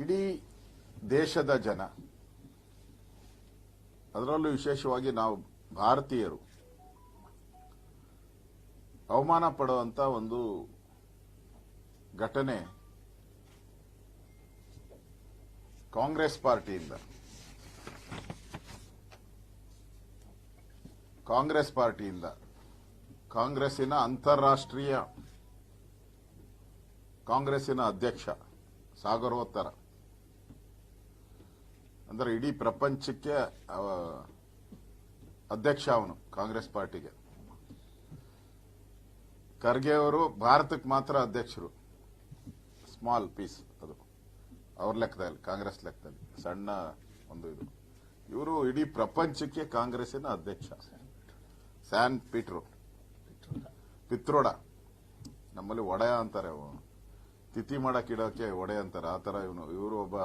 ಇಡೀ ದೇಶದ ಜನ, ಅದರಲ್ಲೂ ವಿಶೇಷವಾಗಿ ನಾವು ಭಾರತೀಯರು, ಅವಮಾನ ಪಡುವಂತ ಒಂದು ಘಟನೆ ಕಾಂಗ್ರೆಸ್ ಪಾರ್ಟಿಯಿಂದ. ಕಾಂಗ್ರೆಸ್ ಪಾರ್ಟಿಯಿಂದ, ಕಾಂಗ್ರೆಸ್ಸಿನ ಅಂತಾರಾಷ್ಟ್ರೀಯ ಕಾಂಗ್ರೆಸ್ಸಿನ ಅಧ್ಯಕ್ಷ ಸಾಗರೋತ್ತರ. ಅಂದ್ರೆ ಇಡೀ ಪ್ರಪಂಚಕ್ಕೆ ಅಧ್ಯಕ್ಷ ಅವನು ಕಾಂಗ್ರೆಸ್ ಪಾರ್ಟಿಗೆ. ಖರ್ಗೆ ಅವರು ಭಾರತಕ್ಕೆ ಮಾತ್ರ ಅಧ್ಯಕ್ಷರು. ಸ್ಮಾಲ್ ಪೀಸ್ ಅದು. ಅವ್ರ ಲೆಕ್ಕದಲ್ಲಿ, ಕಾಂಗ್ರೆಸ್ ಲೆಕ್ಕದಲ್ಲಿ, ಸಣ್ಣ ಒಂದು ಇದು. ಇವರು ಇಡೀ ಪ್ರಪಂಚಕ್ಕೆ ಕಾಂಗ್ರೆಸ್ಸಿನ ಅಧ್ಯಕ್ಷ. ಸ್ಯಾನ್ ಪೀಟ್ರು. ಪಿತ್ರೋಡ. ನಮ್ಮಲ್ಲಿ ಒಡೆಯ ಅಂತಾರೆ ತಿಥಿ ಮಾಡಕ್ಕೆ ಇಡೋಕೆ ಒಡೆ ಅಂತಾರೆ. ಆ ಥರ ಇವನು. ಇವರು ಒಬ್ಬ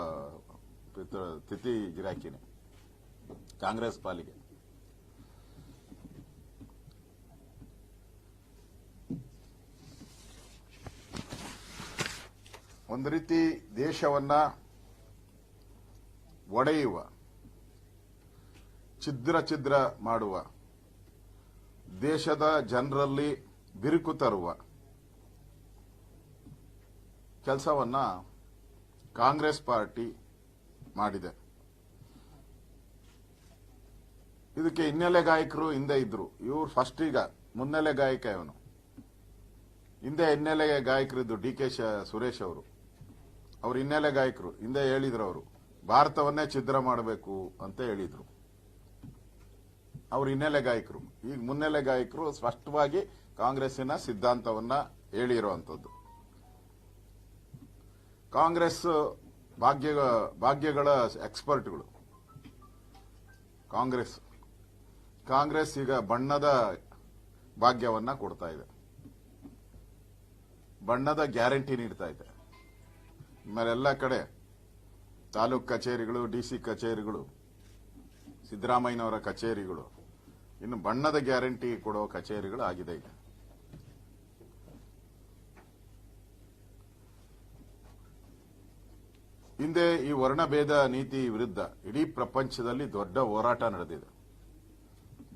ತಿಥಿ ಗಿರಾಕಿನೇ. ಕಾಂಗ್ರೆಸ್ ಪಾಲಿಗೆ. ಒಂದು ರೀತಿ ದೇಶವನ್ನ ಒಡೆಯುವ, ಛಿದ್ರ ಛಿದ್ರ ಮಾಡುವ, ದೇಶದ ಜನರಲ್ಲಿ ಬಿರುಕು ತರುವ ಕೆಲಸವನ್ನ ಕಾಂಗ್ರೆಸ್ ಪಾರ್ಟಿ ಮಾಡಿದೆ. ಇದಕ್ಕೆ ಹಿನ್ನೆಲೆ ಗಾಯಕರು ಹಿಂದೆ ಇದ್ರು. ಇವ್ರು ಫಸ್ಟ್ ಈಗ, ಮುನ್ನೆಲೆ ಗಾಯಕ ಇವನು. ಹಿಂದೆ ಹಿನ್ನೆಲೆ ಗಾಯಕರಿದ್ದು ಡಿ ಕೆ ಸುರೇಶ್ ಅವರು. ಅವ್ರು ಹಿನ್ನೆಲೆ ಗಾಯಕರು, ಹಿಂದೆ ಹೇಳಿದ್ರು ಅವರು. ಭಾರತವನ್ನೇ ಛಿದ್ರ ಮಾಡಬೇಕು ಅಂತ ಹೇಳಿದ್ರು. ಅವ್ರು ಹಿನ್ನೆಲೆ ಗಾಯಕರು. ಈಗ ಮುನ್ನೆಲೆ ಗಾಯಕರು ಸ್ಪಷ್ಟವಾಗಿ ಕಾಂಗ್ರೆಸ್ಸಿನ ಸಿದ್ಧಾಂತವನ್ನ ಹೇಳಿರುವಂತದ್ದು ಕಾಂಗ್ರೆಸ್ ಭಾಗ್ಯ ಭಾಗ್ಯಗಳ ಎಕ್ಸ್ಪರ್ಟ್ಗಳು ಕಾಂಗ್ರೆಸ್. ಕಾಂಗ್ರೆಸ್ ಈಗ ಬಣ್ಣದ ಭಾಗ್ಯವನ್ನ ಕೊಡ್ತಾ ಇದೆ. ಬಣ್ಣದ ಗ್ಯಾರಂಟಿ ನೀಡ್ತಾ ಇದೆ. ಆಮೇಲೆ ಎಲ್ಲ ಕಡೆ ತಾಲೂಕ್ ಕಚೇರಿಗಳು ಡಿಸಿ ಕಚೇರಿಗಳು, ಸಿದ್ದರಾಮಯ್ಯನವರ ಕಚೇರಿಗಳು, ಇನ್ನು ಬಣ್ಣದ ಗ್ಯಾರಂಟಿ ಕೊಡೋ ಕಚೇರಿಗಳು ಆಗಿದೆ ಈಗ. ಹಿಂದೆ ಈ ವರ್ಣಭೇದ ನೀತಿ ವಿರುದ್ಧ ಇಡೀ ಪ್ರಪಂಚದಲ್ಲಿ ದೊಡ್ಡ ಹೋರಾಟ ನಡೆದಿದೆ.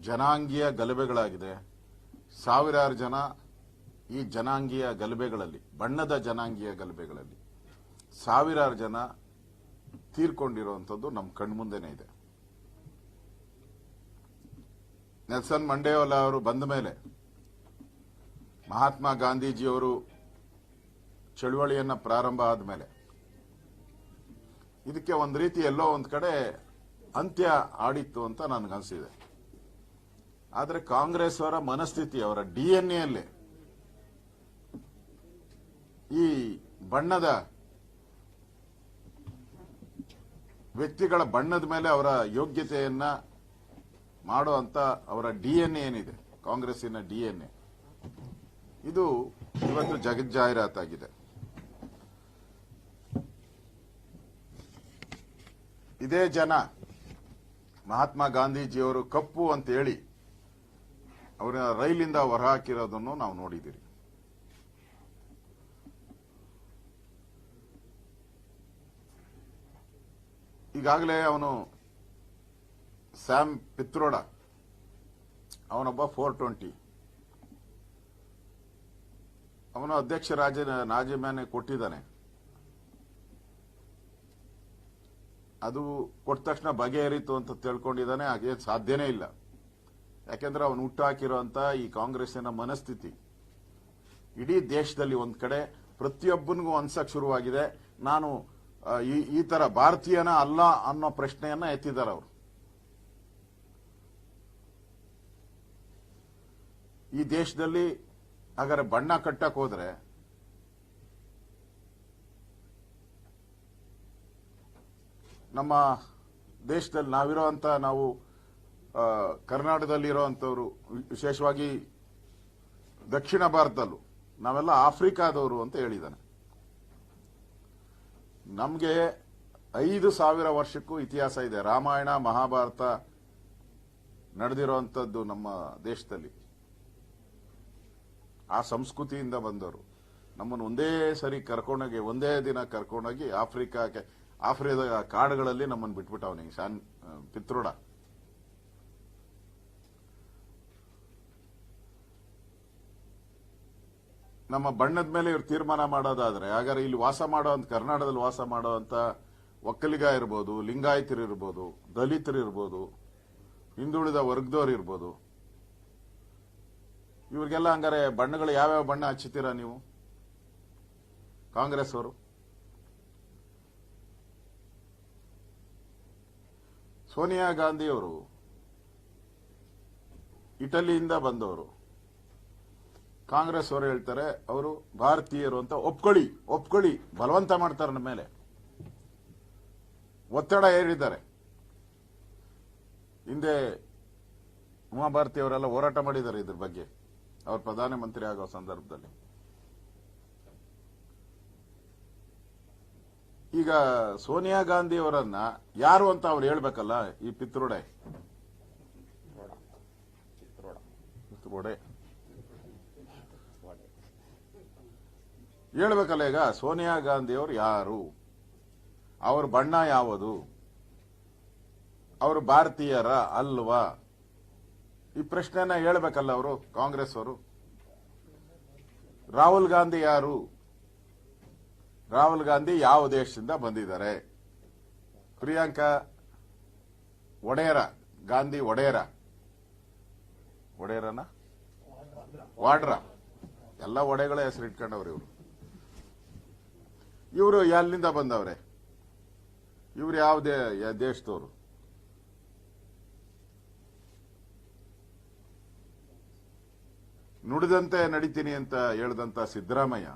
ಜನಾಂಗೀಯ ಗಲಭೆಗಳಾಗಿದೆ. ಸಾವಿರಾರು ಜನ ಈ ಜನಾಂಗೀಯ ಗಲಭೆಗಳಲ್ಲಿ, ಬಣ್ಣದ ಜನಾಂಗೀಯ ಗಲಭೆಗಳಲ್ಲಿ ಸಾವಿರಾರು ಜನ ತೀರ್ಕೊಂಡಿರುವಂಥದ್ದು ನಮ್ಮ ಕಣ್ಮುಂದೆನೇ ಇದೆ. ನೆಲ್ಸನ್ ಮಂಡೇವಾಲ ಅವರು ಬಂದ ಮೇಲೆ ಮಹಾತ್ಮ ಗಾಂಧೀಜಿಯವರು ಚಳುವಳಿಯನ್ನು ಪ್ರಾರಂಭ ಆದ್ಮೇಲೆ ಇದಕ್ಕೆ ಒಂದು ರೀತಿ ಎಲ್ಲೋ ಒಂದು ಕಡೆ ಅಂತ್ಯ ಆಡಿತ್ತು ಅಂತ ನನಗನ್ಸಿದೆ ಆದರೆ ಕಾಂಗ್ರೆಸ್ ಅವರ ಮನಸ್ಥಿತಿ ಅವರ ಡಿಎನ್ಎ ಈ ಬಣ್ಣದ ವ್ಯಕ್ತಿಗಳ ಬಣ್ಣದ ಮೇಲೆ ಅವರ ಯೋಗ್ಯತೆಯನ್ನ ಮಾಡುವಂತ ಅವರ ಡಿಎನ್ಎ ಏನಿದೆ, ಕಾಂಗ್ರೆಸ್ಸಿನ ಡಿಎನ್ಎ ಇದು ಇವತ್ತು ಜಗಜ್ಜಾಹೀರಾತಾಗಿದೆ ಇದೇ ಜನ ಮಹಾತ್ಮ ಗಾಂಧೀಜಿಯವರು ಕಪ್ಪು ಅಂತ ಹೇಳಿ ಅವರ ರೈಲಿಂದ ಹೊರಹಾಕಿರೋದನ್ನು ನಾವು ನೋಡಿದ್ದೀರಿ. ಈಗಾಗಲೇ ಅವನು ಸ್ಯಾಮ್ ಪಿತ್ರೋಡ, ಅವನೊಬ್ಬ ಫೋರ್ ಟ್ವೆಂಟಿ. ಅವನು ಅಧ್ಯಕ್ಷ ರಾಜ, ರಾಜೀನಾಮೆ ಕೊಟ್ಟಿದ್ದಾನೆ. ಅದು ಕೊಟ್ಟ ತಕ್ಷಣ ಬಗೆಹರಿತು ಅಂತ ತಿಳ್ಕೊಂಡಿದ್ದಾನೆ, ಹಾಗೆ ಸಾಧ್ಯನೇ ಇಲ್ಲ. ಯಾಕೆಂದ್ರೆ ಅವನು ಹುಟ್ಟಾಕಿರುವಂತ ಈ ಕಾಂಗ್ರೆಸ್ಸಿನ ಮನಸ್ಥಿತಿ. ಇಡೀ ದೇಶದಲ್ಲಿ ಒಂದ್ ಕಡೆ ಪ್ರತಿಯೊಬ್ಬನಿಗೂ ಅನ್ಸಕ್ ಶುರುವಾಗಿದೆ. ನಾನು ಈ ತರ ಭಾರತೀಯನ ಅಲ್ಲ ಅನ್ನೋ ಪ್ರಶ್ನೆಯನ್ನ ಎತ್ತಿದ್ದಾರೆ ಅವರು. ಈ ದೇಶದಲ್ಲಿ ಹಾಗಾದ್ರೆ ಬಣ್ಣ ಕಟ್ಟಕ್ಕೆ ಹೋದ್ರೆ ನಮ್ಮ ದೇಶದಲ್ಲಿ ನಾವಿರೋಂಥ ನಾವು ಕರ್ನಾಟಕದಲ್ಲಿ ಇರೋವಂಥವ್ರು ವಿಶೇಷವಾಗಿ ದಕ್ಷಿಣ ಭಾರತದಲ್ಲೂ, ನಾವೆಲ್ಲ ಆಫ್ರಿಕಾದವರು ಅಂತ ಹೇಳಿದ್ದಾನೆ. ನಮಗೆ ಐದು ಸಾವಿರ ವರ್ಷಕ್ಕೂ ಇತಿಹಾಸ ಇದೆ. ರಾಮಾಯಣ, ಮಹಾಭಾರತ ನಡೆದಿರುವಂಥದ್ದು ನಮ್ಮ ದೇಶದಲ್ಲಿ. ಆ ಸಂಸ್ಕೃತಿಯಿಂದ ಬಂದವರು. ನಮ್ಮನ್ನು ಒಂದೇ ಸರಿ ಕರ್ಕೊಂಡೋಗಿ, ಒಂದೇ ದಿನ ಕರ್ಕೊಂಡೋಗಿ ಆಫ್ರಿಕಾಕ್ಕೆ ಆಫ್ರಿದ ಕಾಡುಗಳಲ್ಲಿ ನಮ್ಮನ್ನು ಬಿಟ್ಬಿಟ್ಟ ಅವನಿಗೆ ಶಾನ್ ಪಿತ್ರೋಡ. ನಮ್ಮ ಬಣ್ಣದ ಮೇಲೆ ಇವ್ರು ತೀರ್ಮಾನ ಮಾಡೋದಾದ್ರೆ, ಹಾಗಾದ್ರೆ ಇಲ್ಲಿ ವಾಸ ಮಾಡೋ ಅಂತ, ಕರ್ನಾಟಕದಲ್ಲಿ ವಾಸ ಅಂತ ಒಕ್ಕಲಿಗ ಇರ್ಬೋದು, ಲಿಂಗಾಯತರು ಇರ್ಬೋದು, ದಲಿತರು ಇರ್ಬೋದು, ಹಿಂದುಳಿದ ವರ್ಗದವ್ರು ಇರ್ಬೋದು. ಇವರಿಗೆಲ್ಲ ಹಂಗಾರೆ ಬಣ್ಣಗಳು ಯಾವ್ಯಾವ ಬಣ್ಣ ಹಚ್ಚುತ್ತೀರಾ ನೀವು? ಕಾಂಗ್ರೆಸ್ ಅವರು ಸೋನಿಯಾ ಗಾಂಧಿಯವರು ಇಟಲಿಯಿಂದ ಬಂದವರು. ಕಾಂಗ್ರೆಸ್ ಅವರು ಹೇಳ್ತಾರೆ, ಅವರು ಭಾರತೀಯರು ಅಂತ ಒಪ್ಕೊಳ್ಳಿ ಒಪ್ಕೊಳ್ಳಿ, ಬಲವಂತ ಮಾಡ್ತಾರೆ ನಮ್ಮ ಮೇಲೆ. ಒತ್ತಡ ಏರಿದ್ದಾರೆ. ಹಿಂದೆ ಉಮಾಭಾರತಿ ಅವರೆಲ್ಲ ಹೋರಾಟ ಮಾಡಿದ್ದಾರೆ ಇದ್ರ ಬಗ್ಗೆ. ಅವರು ಪ್ರಧಾನಮಂತ್ರಿ ಆಗೋ ಸಂದರ್ಭದಲ್ಲಿ. ಈಗ ಸೋನಿಯಾ ಗಾಂಧಿ ಅವರನ್ನ ಯಾರು ಅಂತ ಅವ್ರು ಹೇಳ್ಬೇಕಲ್ಲ ಈ ಪಿತ್ರೋಡೆ? ಪಿತ್ರೋಡೆ. ಹೇಳ್ಬೇಕಲ್ಲ ಈಗ, ಸೋನಿಯಾ ಗಾಂಧಿ ಅವರು ಯಾರು? ಅವ್ರ ಬಣ್ಣ ಯಾವುದು? ಅವರು ಭಾರತೀಯರ ಅಲ್ವಾ? ಈ ಪ್ರಶ್ನೆನ ಹೇಳ್ಬೇಕಲ್ಲ ಅವರು ಕಾಂಗ್ರೆಸ್ ಅವರು ರಾಹುಲ್ ಗಾಂಧಿ ಯಾರು? ರಾಹುಲ್ ಗಾಂಧಿ ಯಾವ ದೇಶದಿಂದ ಬಂದಿದ್ದಾರೆ? ಪ್ರಿಯಾಂಕಾ ಒಡೆಯರ ಗಾಂಧಿ ಒಡೆಯರ ಒಡೆಯರನ ವಾಡ್ರ. ಎಲ್ಲ ಒಡೆಗಳ ಹೆಸರು ಇಟ್ಕೊಂಡವ್ರು ಇವರು. ಇವರು ಎಲ್ಲಿಂದ ಬಂದವ್ರೆ? ಇವ್ರು ಯಾವ ದೇಶದವರು? ನುಡಿದಂತೆ ನಡೀತೀನಿ ಅಂತ ಹೇಳಿದಂತ ಸಿದ್ದರಾಮಯ್ಯ.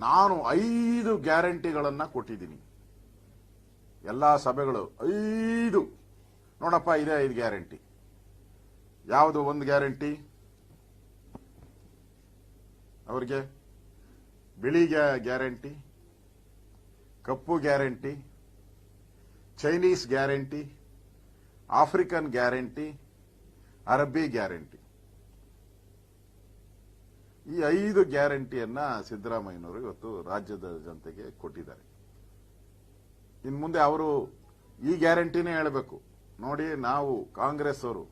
ನಾನು ಐದು ಗ್ಯಾರಂಟಿಗಳನ್ನ ಕೊಟ್ಟಿದ್ದೀನಿ. ಎಲ್ಲ ಸಭೆಗಳು ಐದು. ನೋಡಪ್ಪ, ಇದೆ ಐದು ಗ್ಯಾರಂಟಿ. ಯಾವುದು ಒಂದು ಗ್ಯಾರಂಟಿ? ಅವರಿಗೆ? ಬಿಳಿ ಗ್ಯಾ- ಗ್ಯಾರಂಟಿ, ಕಪ್ಪು guarantee, Chinese guarantee, African guarantee, ಅರಬ್ಬಿ ಗ್ಯಾರಂಟಿ. ಈ ಐದು ಗ್ಯಾರಂಟಿಯನ್ನ ಸಿದ್ದರಾಮಯ್ಯನವರು ಇವತ್ತು ರಾಜ್ಯದ ಜನತೆಗೆ ಕೊಟ್ಟಿದ್ದಾರೆ. ಇನ್ ಮುಂದೆ ಅವರು ಈ ಗ್ಯಾರಂಟಿನೇ ಹೇಳಬೇಕು. ನೋಡಿ, ನಾವು ಕಾಂಗ್ರೆಸ್ ಅವರು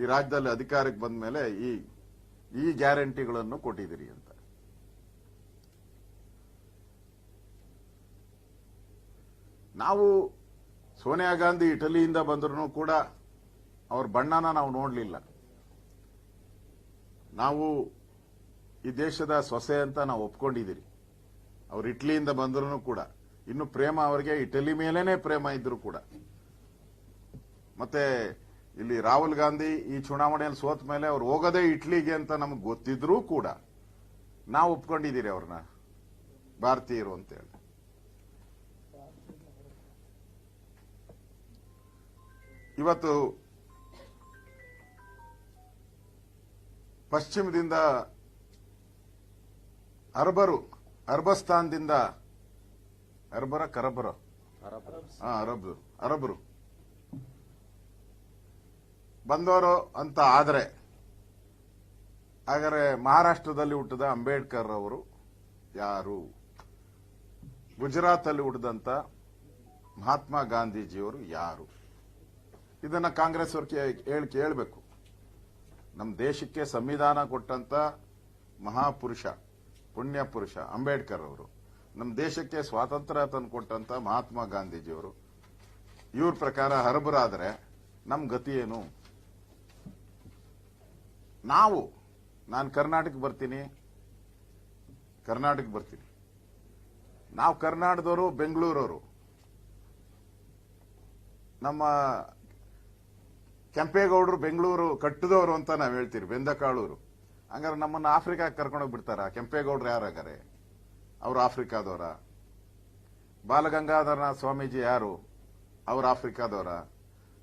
ಈ ರಾಜ್ಯದಲ್ಲಿ ಅಧಿಕಾರಕ್ಕೆ ಬಂದ ಮೇಲೆ ಈ ಈ ಗ್ಯಾರಂಟಿಗಳನ್ನು ಕೊಟ್ಟಿದ್ದೀರಿ ಅಂತ. ನಾವು ಸೋನಿಯಾ ಗಾಂಧಿ ಇಟಲಿಯಿಂದ ಬಂದ್ರೂ ಕೂಡ ಅವ್ರ ಬಣ್ಣನ ನಾವು ನೋಡಲಿಲ್ಲ. ನಾವು ಈ ದೇಶದ ಸೊಸೆ ಅಂತ ನಾವು ಒಪ್ಕೊಂಡಿದ್ದೀರಿ. ಅವ್ರು ಇಟ್ಲಿಯಿಂದ ಬಂದ್ರು ಕೂಡ. ಇನ್ನು ಪ್ರೇಮ ಅವರಿಗೆ ಇಟಲಿ ಮೇಲೇನೆ ಪ್ರೇಮ ಇದ್ರು ಕೂಡ. ಮತ್ತೆ ಇಲ್ಲಿ ರಾಹುಲ್ ಗಾಂಧಿ ಈ ಚುನಾವಣೆಯಲ್ಲಿ ಸೋತ ಮೇಲೆ ಅವ್ರು ಹೋಗೋದೇ ಇಟ್ಲಿಗೆ ಅಂತ ನಮ್ಗೆ ಗೊತ್ತಿದ್ರೂ ಕೂಡ ನಾವು ಒಪ್ಕೊಂಡಿದ್ದೀರಿ ಅವ್ರನ್ನ ಭಾರತೀಯರು ಅಂತ ಹೇಳಿ ಇವತ್ತು ಪಶ್ಚಿಮದಿಂದ ಅರಬರು, ಅರ್ಬಸ್ತಾನ್ದಿಂದ ಅರ್ಬರ, ಕರಬರ. ಹಾ ಅರಬ್ ಅರಬರು. ಬಂದವರು ಅಂತ ಆದರೆ, ಹಾಗಾದ್ರೆ ಮಹಾರಾಷ್ಟ್ರದಲ್ಲಿ ಹುಟ್ಟಿದ ಅಂಬೇಡ್ಕರ್ ಅವರು ಯಾರು? ಗುಜರಾತ್ ಅಲ್ಲಿ ಹುಟ್ಟಿದಂತ ಮಹಾತ್ಮ ಗಾಂಧೀಜಿಯವರು ಯಾರು? ಇದನ್ನ ಕಾಂಗ್ರೆಸ್ ಅವ್ರಿಗೆ ಹೇಳಿ ಕೇಳಬೇಕು. ನಮ್ಮ ದೇಶಕ್ಕೆ ಸಂವಿಧಾನ ಕೊಟ್ಟಂತ ಮಹಾಪುರುಷ. ಪುಣ್ಯ ಪುರುಷ ಅಂಬೇಡ್ಕರ್ ಅವರು. ನಮ್ಮ ದೇಶಕ್ಕೆ ಸ್ವಾತಂತ್ರ್ಯ ತಂದು ಕೊಟ್ಟಂತ ಮಹಾತ್ಮ ಗಾಂಧೀಜಿಯವರು. ಇವ್ರ ಪ್ರಕಾರ ಹರಬರಾದ್ರೆ ನಮ್ಮ ಗತಿ ಏನು? ನಾವು, ನಾನು ಕರ್ನಾಟಕ ಬರ್ತೀನಿ. ಕರ್ನಾಟಕ ಬರ್ತೀನಿ. ನಾವು ಕರ್ನಾಟಕದವರು, ಬೆಂಗಳೂರವರು. ನಮ್ಮ ಕೆಂಪೇಗೌಡರು ಬೆಂಗಳೂರು ಕಟ್ಟದವರು ಅಂತ ನಾವು ಹೇಳ್ತೀವಿ, ಬೆಂದಕಾಳೂರು. ಹಂಗಾರೆ ನಮ್ಮನ್ನ ಆಫ್ರಿಕಾಗೆ ಕರ್ಕೊಂಡೋಗಿ ಬಿಡ್ತಾರ ಯಾರು ಹಾಗಾರೆ? ಅವರು ಆಫ್ರಿಕಾದವರ. ಬಾಲಗಂಗಾಧರನಾಥ ಸ್ವಾಮೀಜಿ ಯಾರು? ಅವ್ರು ಆಫ್ರಿಕಾದವರ.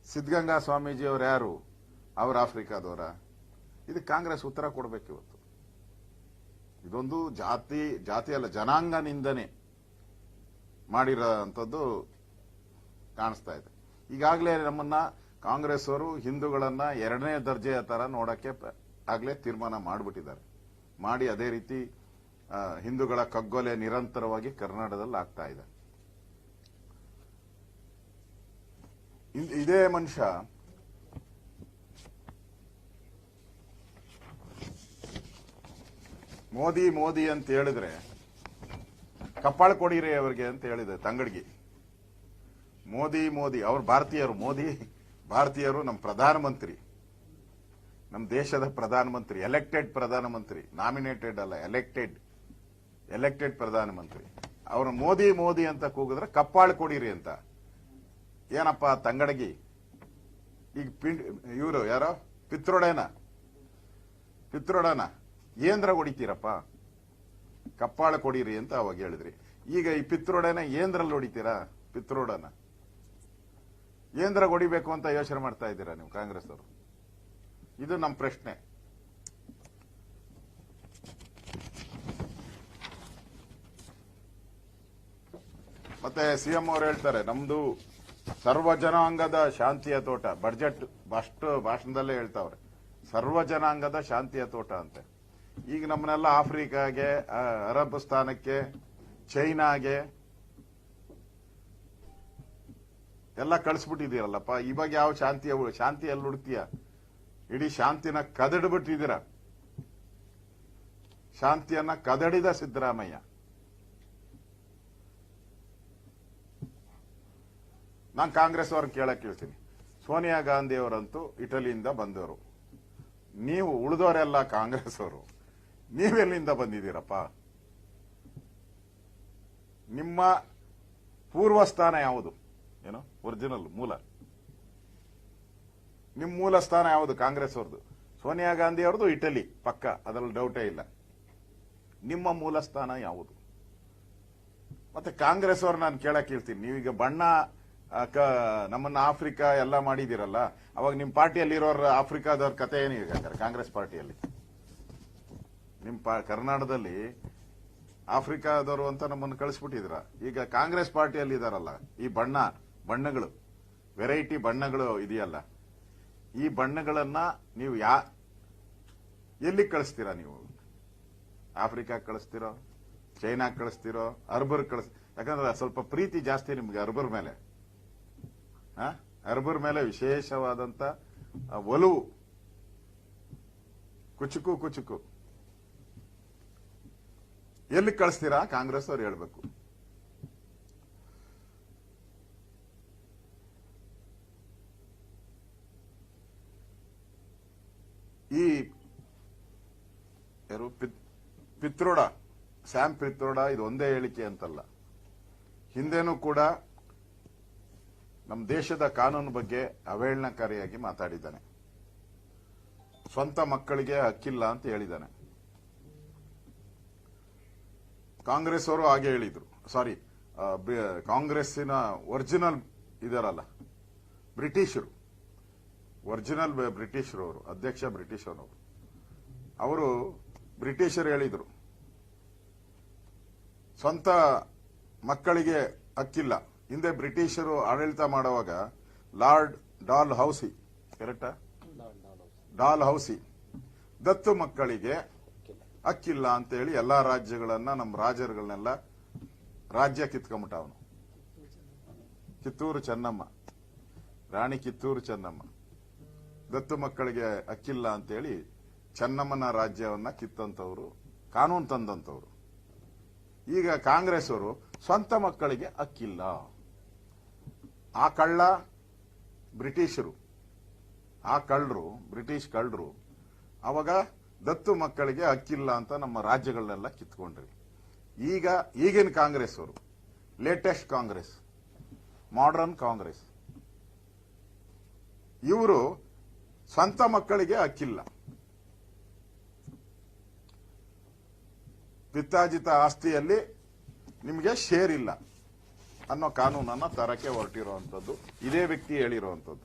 ಸಿದ್ಧಗಂಗಾ ಸ್ವಾಮೀಜಿ ಅವ್ರು ಯಾರು? ಅವ್ರು ಆಫ್ರಿಕಾದವರ. ಇದು ಕಾಂಗ್ರೆಸ್ ಉತ್ತರ ಕೊಡಬೇಕು ಇವತ್ತು. ಇದೊಂದು ಜಾತಿ ಜಾತಿ ಅಲ್ಲ ಜನಾಂಗ ನಿಂದನೆ ಮಾಡಿರೋಂಥದ್ದು ಕಾಣಿಸ್ತಾ ಇದೆ. ಈಗಾಗಲೇ ನಮ್ಮನ್ನ ಕಾಂಗ್ರೆಸ್ ಅವರು ಹಿಂದೂಗಳನ್ನ ಎರಡನೇ ದರ್ಜೆಯ ತರ ನೋಡಕ್ಕೆ ಆಗ್ಲೇ ತೀರ್ಮಾನ ಮಾಡಿಬಿಟ್ಟಿದ್ದಾರೆ. ಮಾಡಿ ಅದೇ ರೀತಿ ಹಿಂದೂಗಳ ಕಗ್ಗೊಲೆ ನಿರಂತರವಾಗಿ ಕರ್ನಾಟಕದಲ್ಲಿ ಆಗ್ತಾ ಇದೆ. ಇದೇ ಮನುಷ್ಯ, ಮೋದಿ ಮೋದಿ ಅಂತ ಹೇಳಿದ್ರೆ, ಕಪ್ಪಾಳ ಕೊಡಿರಿ ಅವರಿಗೆ ಅಂತ ಹೇಳಿದೆ ತಂಗಡ್ಗಿ. ಮೋದಿ ಮೋದಿ, ಅವ್ರು ಭಾರತೀಯರು, ಮೋದಿ, ಭಾರತೀಯರು ನಮ್ಮ ಪ್ರಧಾನಮಂತ್ರಿ. ನಮ್ಮ ದೇಶದ ಪ್ರಧಾನಮಂತ್ರಿ ಎಲೆಕ್ಟೆಡ್ ಪ್ರಧಾನಮಂತ್ರಿ ನಾಮಿನೇಟೆಡ್ ಅಲ್ಲ ಎಲೆಕ್ಟೆಡ್ ಎಲೆಕ್ಟೆಡ್ ಪ್ರಧಾನಮಂತ್ರಿ. ಅವರು ಮೋದಿ ಮೋದಿ ಅಂತ ಕೂಗಿದ್ರೆ ಕಪ್ಪಾಳ ಕೊಡಿರಿ ಅಂತ. ಏನಪ್ಪ ತಂಗಡಗಿ? ಈಗ ಪಿಂಡ್, ಇವರು ಯಾರೋ? ಪಿತ್ರೋಡೇನ? ಪಿತ್ರೋಡನ? ಏಂದ್ರ ಹೊಡಿತೀರಪ್ಪ? ಕಪ್ಪಾಳ ಕೊಡಿರಿ ಅಂತ ಅವಾಗ ಹೇಳಿದ್ರಿ. ಈಗ ಈ ಪಿತ್ರೋಡನ ಏಂದ್ರಲ್ಲಿ ಹೊಡಿತೀರಾ? ಪಿತ್ರೋಡನ? ಏಂದ್ರ ಹೊಡಿಬೇಕು ಅಂತ ಯೋಚನೆ ಮಾಡ್ತಾ ಇದ್ದೀರಾ ನೀವು ಕಾಂಗ್ರೆಸ್ ಅವರು ಇದು ನಮ್ಮ ಪ್ರಶ್ನೆ. ಮತ್ತೆ ಸಿಎಂ ಅವರು ಹೇಳ್ತಾರೆ, ನಮ್ದು ಸರ್ವ ಜನಾಂಗದ ಶಾಂತಿಯ ತೋಟ ಬಜೆಟ್ ಅಷ್ಟು ಭಾಷಣದಲ್ಲೇ ಹೇಳ್ತಾವ್ರೆ. ಸರ್ವ ಜನಾಂಗದ ಶಾಂತಿಯ ತೋಟ ಅಂತೆ. ಈಗ ನಮ್ಮನ್ನೆಲ್ಲ ಆಫ್ರಿಕಾಗೆ ಅರಬ್ ಸ್ಥಾನಕ್ಕೆ, ಚೈನಾಗೆ ಎಲ್ಲ ಕಳಿಸ್ಬಿಟ್ಟಿದೀರಲ್ಲಪ್ಪ ಇವಾಗ ಯಾವ ಶಾಂತಿಯ ಶಾಂತಿ ಎಲ್ಲಿ ಇಡೀ ಶಾಂತಿನ ಕದಡ್ಬಿಟ್ಟಿದ್ದೀರ. ಶಾಂತಿಯನ್ನ ಕದಡಿದ ಸಿದ್ದರಾಮಯ್ಯ. ನಾನು ಕಾಂಗ್ರೆಸ್ ಅವ್ರನ್ನ ಕೇಳಕ್ ಹೇಳ್ತೀನಿ. ಸೋನಿಯಾ ಗಾಂಧಿ ಅವರಂತೂ ಇಟಲಿಯಿಂದ ಬಂದವರು. ನೀವು ಉಳಿದವರೆಲ್ಲ ಕಾಂಗ್ರೆಸ್ ಅವರು. ನೀವೆಲ್ಲಿಂದ ಬಂದಿದ್ದೀರಪ್ಪ? ನಿಮ್ಮ ಪೂರ್ವ ಸ್ಥಾನ ಯಾವುದು? ಏನು? ಒರಿಜಿನಲ್, ಮೂಲ. ನಿಮ್ಮ ಮೂಲ ಸ್ಥಾನ ಯಾವುದು? ಕಾಂಗ್ರೆಸ್ ಅವ್ರದ್ದು ಸೋನಿಯಾ ಗಾಂಧಿ ಅವ್ರದ್ದು ಇಟಲಿ. ಪಕ್ಕ. ಅದರಲ್ಲಿ ಡೌಟೇ ಇಲ್ಲ. ನಿಮ್ಮ ಮೂಲ ಸ್ಥಾನ ಯಾವುದು? ಮತ್ತೆ ಕಾಂಗ್ರೆಸ್ ಅವ್ರು ನಾನು ಕೇಳಕ್ ಹೇಳ್ತೀನಿ. ನೀವೀಗ ಬಣ್ಣ ನಮ್ಮನ್ನ ಆಫ್ರಿಕಾ ಎಲ್ಲ ಮಾಡಿದಿರಲ್ಲ, ಅವಾಗ ನಿಮ್ಮ ಪಾರ್ಟಿಯಲ್ಲಿ ಇರೋರು ಆಫ್ರಿಕಾದವ್ರ ಕತೆ ಏನು ಈಗ ಕಾಂಗ್ರೆಸ್ ಪಾರ್ಟಿಯಲ್ಲಿ. ನಿಮ್ಮ ಕರ್ನಾಟಕದಲ್ಲಿ ಆಫ್ರಿಕಾದವರು ಅಂತ ನಮ್ಮನ್ನು ಕಳಿಸ್ಬಿಟ್ಟಿದ್ರ ಈಗ ಕಾಂಗ್ರೆಸ್ ಪಾರ್ಟಿಯಲ್ಲಿ ಇದಾರಲ್ಲ ಈ ಬಣ್ಣ, ಬಣ್ಣಗಳು. ವೆರೈಟಿ ಬಣ್ಣಗಳು ಇದೆಯಲ್ಲ. ಈ ಬಣ್ಣಗಳನ್ನ ನೀವು ಯಾ ಎಲ್ಲಿ ಕಳಿಸ್ತೀರಾ ನೀವು? ಆಫ್ರಿಕಾ ಕಳಿಸ್ತಿರೋ? ಚೈನಾ ಕಳಿಸ್ತೀರೋ? ಅರ್ಬರ್ ಕಳಿಸ್, ಯಾಕಂದ್ರೆ ಸ್ವಲ್ಪ ಪ್ರೀತಿ ಜಾಸ್ತಿ ನಿಮ್ಗೆ ಅರ್ಬರ್ ಮೇಲೆ? ಅರ್ಬರ್ ಮೇಲೆ ವಿಶೇಷವಾದಂತ ಒಲವು ಕುಚುಕು ಕುಚುಕು. ಎಲ್ಲಿ ಕಳಿಸ್ತೀರಾ? ಕಾಂಗ್ರೆಸ್ ಅವ್ರು ಹೇಳ್ಬೇಕು. ಈ ಯಾರು? ಪಿತ್- ಪಿತ್ರೋಡ, ಸ್ಯಾಮ್ ಪಿತ್ರೋಡ, ಇದು ಒಂದೇ ಹೇಳಿಕೆ ಅಂತಲ್ಲ. ಹಿಂದೆನೂ ಕೂಡ ನಮ್ಮ ದೇಶದ ಕಾನೂನು ಬಗ್ಗೆ ಅವಹೇಳನಕಾರಿಯಾಗಿ ಮಾತಾಡಿದ್ದಾನೆ. ಸ್ವಂತ ಮಕ್ಕಳಿಗೆ ಹಕ್ಕಿಲ್ಲ ಅಂತ ಹೇಳಿದ್ದಾನೆ. ಕಾಂಗ್ರೆಸ್ ಅವರು ಹಾಗೆ ಹೇಳಿದ್ರು. ಸಾರಿ ಕಾಂಗ್ರೆಸ್ಸಿನ ಒರಿಜಿನಲ್ ಇದರಲ್ಲ, ಬ್ರಿಟಿಷರು. ಒರಿಜಿನಲ್ ಬ್ರಿಟಿಷರು ಅವರು ಅಧ್ಯಕ್ಷ ಬ್ರಿಟಿಷ್ ಅವರು ಬ್ರಿಟಿಷರು ಹೇಳಿದರು, ಸ್ವಂತ ಮಕ್ಕಳಿಗೆ ಹಕ್ಕಿಲ್ಲ. ಹಿಂದೆ ಬ್ರಿಟಿಷರು ಆಡಳಿತ ಮಾಡುವಾಗ ಲಾರ್ಡ್ ಡಾಲ್ ಹೌಸಿ ಕರೆಕ್ಟಾ? ಡಾಲ್ ಹೌಸಿ, ದತ್ತು ಮಕ್ಕಳಿಗೆ ಹಕ್ಕಿಲ್ಲ ಅಂತ ಹೇಳಿ ಎಲ್ಲಾ ರಾಜ್ಯಗಳನ್ನ ನಮ್ಮ ರಾಜರುಗಳನ್ನೆಲ್ಲ ರಾಜ್ಯ ಕಿತ್ಕೊಂಬಿಟ್ಟ ಅವನು. ಕಿತ್ತೂರು ಚೆನ್ನಮ್ಮ, ರಾಣಿ ಕಿತ್ತೂರು ಚೆನ್ನಮ್ಮ. ದತ್ತು ಮಕ್ಕಳಿಗೆ ಅಕ್ಕಿಲ್ಲ ಅಂತೇಳಿ ಚೆನ್ನಮ್ಮನ ರಾಜ್ಯವನ್ನ ಕಿತ್ತಂತವ್ರು, ಕಾನೂನು ತಂದಂತವ್ರು. ಈಗ ಕಾಂಗ್ರೆಸ್ ಅವರು ಸ್ವಂತ ಮಕ್ಕಳಿಗೆ ಅಕ್ಕಿಲ್ಲ. ಆ ಕಳ್ಳ ಬ್ರಿಟಿಷರು, ಆ ಕಳ್ಳರು ಬ್ರಿಟಿಷ್ ಕಳ್ಳರು ಅವಾಗ ದತ್ತು ಮಕ್ಕಳಿಗೆ ಅಕ್ಕಿಲ್ಲ ಅಂತ ನಮ್ಮ ರಾಜ್ಯಗಳನ್ನೆಲ್ಲ ಕಿತ್ಕೊಂಡ್ರಿ. ಈಗ ಈಗಿನ ಕಾಂಗ್ರೆಸ್ ಅವರು ಲೇಟೆಸ್ಟ್ ಕಾಂಗ್ರೆಸ್ ಮಾಡರ್ನ್ ಕಾಂಗ್ರೆಸ್. ಇವರು ಸ್ವಂತ ಮಕ್ಕಳಿಗೆ ಹಕ್ಕಿಲ್ಲ ಪಿತ್ತಾಜಿತ ಆಸ್ತಿಯಲ್ಲಿ ನಿಮಗೆ ಶೇರ್ ಇಲ್ಲ ಅನ್ನೋ ಕಾನೂನನ್ನ ತರಕ್ಕೆ ಹೊರಟಿರುವಂಥದ್ದು ಇದೇ ವ್ಯಕ್ತಿ ಹೇಳಿರುವಂತದ್ದು